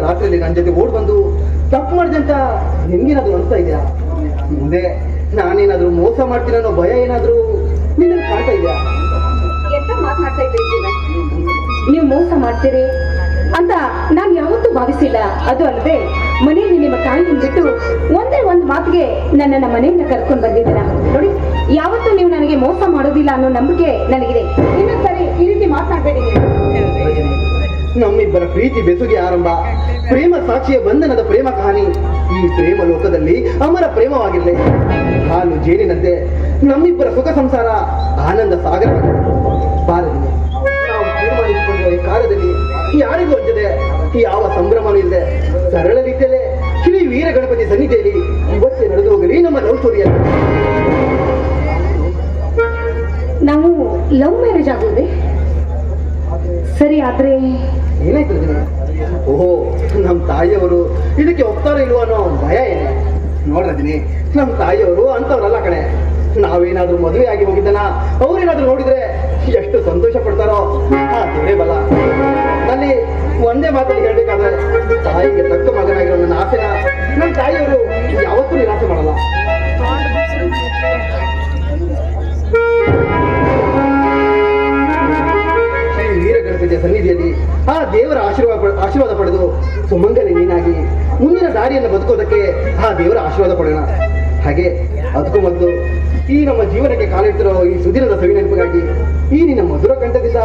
ರಾತ್ರಿಯಲ್ಲಿ ನನ್ನ ಜೊತೆ ಓಡ್ ಬಂದು ತಪ್ಪು ಮಾಡಿದೆ ಅಂತ ನಿಮ್ಗೇನಾದ್ರು ಅನಿಸ್ತಾ ಇದೆಯಾ? ಮುಂದೆ ನಾನೇನಾದ್ರೂ ಮೋಸ ಮಾಡ್ತೀನಿ ಅನ್ನೋ ಭಯ ಏನಾದ್ರೂ ನಿನ್ನ ಕಾಣ್ತಾ ಇದೆಯಾ? ನೀವು ಮೋಸ ಮಾಡ್ತೀರಿ ಅಂತ ನಾನು ಯಾವತ್ತೂ ಭಾವಿಸಿಲ್ಲ. ಅದು ಅಲ್ಲದೆ ಮನೆಯಲ್ಲಿ ನಿಮ್ಮ ತಾಯಿ ಬಿಟ್ಟು ಒಂದೇ ಒಂದು ಮಾತಿಗೆ ನನ್ನನ್ನ ಮನೆಯಿಂದ ಕರ್ಕೊಂಡು ಬಂದಿದ್ದೀರಾ? ನೋಡಿ ಯಾವತ್ತೂ ನೀವು ನನಗೆ ಮೋಸ ಮಾಡೋದಿಲ್ಲ ಅನ್ನೋ ನಂಬಿಕೆ ನನಗಿದೆ. ನಮ್ಮಿಬ್ಬರ ಪ್ರೀತಿ ಬೆಸುಗೆ ಆರಂಭ. ಪ್ರೇಮ ಸಾಕ್ಷಿಯ ಬಂಧನದ ಪ್ರೇಮ ಕಹಾನಿ. ಈ ಪ್ರೇಮ ಲೋಕದಲ್ಲಿ ಅಮರ ಪ್ರೇಮವಾಗಿರಲಿ. ಹಾಲು ಜೇನಿನಂತೆ ನಮ್ಮಿಬ್ಬರ ಸುಖ ಸಂಸಾರ ಆನಂದ ಸಾಗರ ಬಾರದಿದೆ ನಾವು ಈ ಕಾಲದಲ್ಲಿ ಯಾರಿಗೂ ಅಂಜದೆ ಯಾವ ಸಂಭ್ರಮನೂ ಇಲ್ಲದೆ ಸರಳ ರೀತಿಯಲ್ಲೇ ಶ್ರೀ ವೀರ ಗಣಪತಿ ಸನ್ನಿಧಿಯಲ್ಲಿ ಇವತ್ತೇ ನಡೆದು ಹೋಗಲಿ ನಮ್ಮ ಲವ್ ಸ್ಟೋರಿಯಲ್ಲಿ ನಾವು ಲವ್ ಮ್ಯಾರೇಜ್ ಆಗೋದೆ? ಸರಿ, ಆದ್ರೆ ಏನಾಯ್ತು ಓಹೋ ನಮ್ಮ ತಾಯಿಯವರು ಇದಕ್ಕೆ ಒಪ್ತಾರೋ ಇಲ್ವ ಅನ್ನೋ ಭಯ ಏನೇ ನೋಡ್ರದಿನಿ ನಮ್ಮ ತಾಯಿಯವರು ಅಂತವ್ರಲ್ಲ ಕಣೆ. ನಾವೇನಾದ್ರೂ ಮದುವೆ ಆಗಿ ಹೋಗಿದ್ದನ ಅವ್ರೇನಾದ್ರೂ ನೋಡಿದ್ರೆ ಎಷ್ಟು ಸಂತೋಷ ಪಡ್ತಾರೋ? ಆ ಬಲ್ಲ ನಲ್ಲಿ ಒಂದೇ ಮಾತಲ್ಲಿ ಹೇಳ್ಬೇಕಾದ್ರೆ, ತಾಯಿಗೆ ತಕ್ಕ ಮಗನಾಗಿರೋ ನನ್ನ ಆಸೆನ ಆ ದೇವರ ಆಶೀರ್ವಾದ ಆಶೀರ್ವಾದ ಪಡೆದು ಸುಮಂಗಲಿ ನೀನಾಗಿ ಮುಂದಿನ ದಾರಿಯನ್ನು ಬದುಕೋದಕ್ಕೆ ಆ ದೇವರ ಆಶೀರ್ವಾದ ಪಡೆಯೋಣ. ಹಾಗೆ ಅದಕ್ಕೂ ಮೊದಲು ಈ ನಮ್ಮ ಜೀವನಕ್ಕೆ ಕಾಲಿಟ್ಟಿರೋ ಈ ಸುದಿನದ ಸವಿ ನೆನಪಿಗಾಗಿ ಈ ನಿನ್ನ ಮಧುರ ಕಂಠದಿಂದ